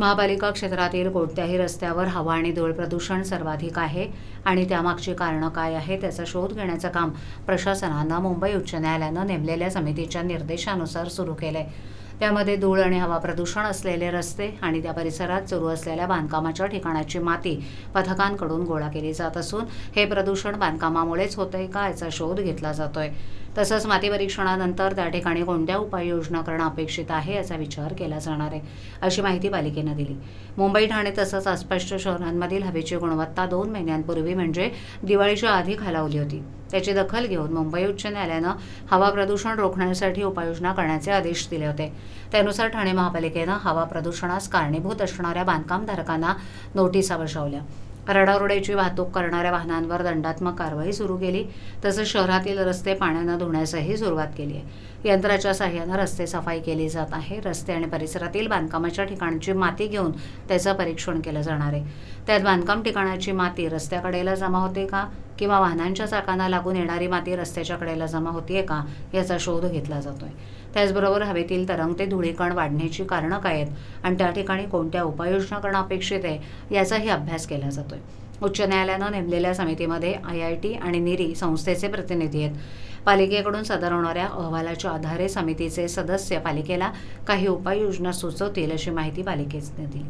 महापालिका क्षेत्रातील कोणत्याही रस्त्यावर हवा आणि धूळ प्रदूषण सर्वाधिक आहे आणि त्यामागची कारणं काय आहे त्याचा शोध घेण्याचं काम प्रशासनानं मुंबई उच्च न्यायालयानं नेमलेल्या समितीच्या निर्देशानुसार सुरू केलंय. त्यामध्ये धूळ आणि हवा प्रदूषण असलेले रस्ते आणि त्या परिसरात सुरू असलेल्या बांधकामाच्या ठिकाणाची माती पथकांकडून गोळा केली जात असून हे प्रदूषण बांधकामामुळेच होतंय का याचा शोध घेतला जातोय. तसंच माती परीक्षणानंतर त्या ठिकाणी कोणत्या उपाययोजना करणं अपेक्षित आहे याचा विचार केला जाणार आहे अशी माहिती पालिकेनं दिली. मुंबई ठाणे तसंच आसपासच्या शहरांमधील हवेची गुणवत्ता दोन महिन्यांपूर्वी म्हणजे दिवाळीच्या आधी खालावली होती. त्याची दखल घेऊन मुंबई उच्च न्यायालयानं हवा प्रदूषण रोखण्यासाठी उपाययोजना करण्याचे आदेश दिले होते. त्यानुसार ठाणे महापालिकेनं हवा प्रदूषणास कारणीभूत असणाऱ्या बांधकामधारकांना नोटिसा बजावल्या रडारोड्याची वाहतूक करणाऱ्या वाहनांवर दंडात्मक कारवाई सुरू केली. तसंच शहरातील रस्ते पाण्यानं धुण्यासही सुरुवात केली आहे. यंत्राच्या साह्यानं रस्ते सफाई केली जात आहे. रस्ते आणि परिसरातील बांधकामाच्या ठिकाणची माती घेऊन त्याचं परीक्षण केलं जाणार आहे. त्यात बांधकाम ठिकाणाची माती रस्त्याकडेला जमा होते का? किंवा वाहनांच्या चाकांना लागून येणारी माती रस्त्याच्या कडेला जमा होतीये का? याचा शोध घेतला जातोय. त्याचबरोबर हवेतील तरंगते धुळीकण वाढण्याची कारणं काय आहेत? आणि त्या ठिकाणी कोणत्या उपाययोजना करणं अपेक्षित आहे? याचाही अभ्यास केला जातोय. उच्च न्यायालयानं नेमलेल्या समितीमध्ये आय आय टी आणि निरी संस्थेचे प्रतिनिधी आहेत. पालिकेकडून सदर होणाऱ्या अहवालाच्या आधारे समितीचे सदस्य पालिकेला काही उपाययोजना सुचवतील अशी माहिती पालिकेने दिली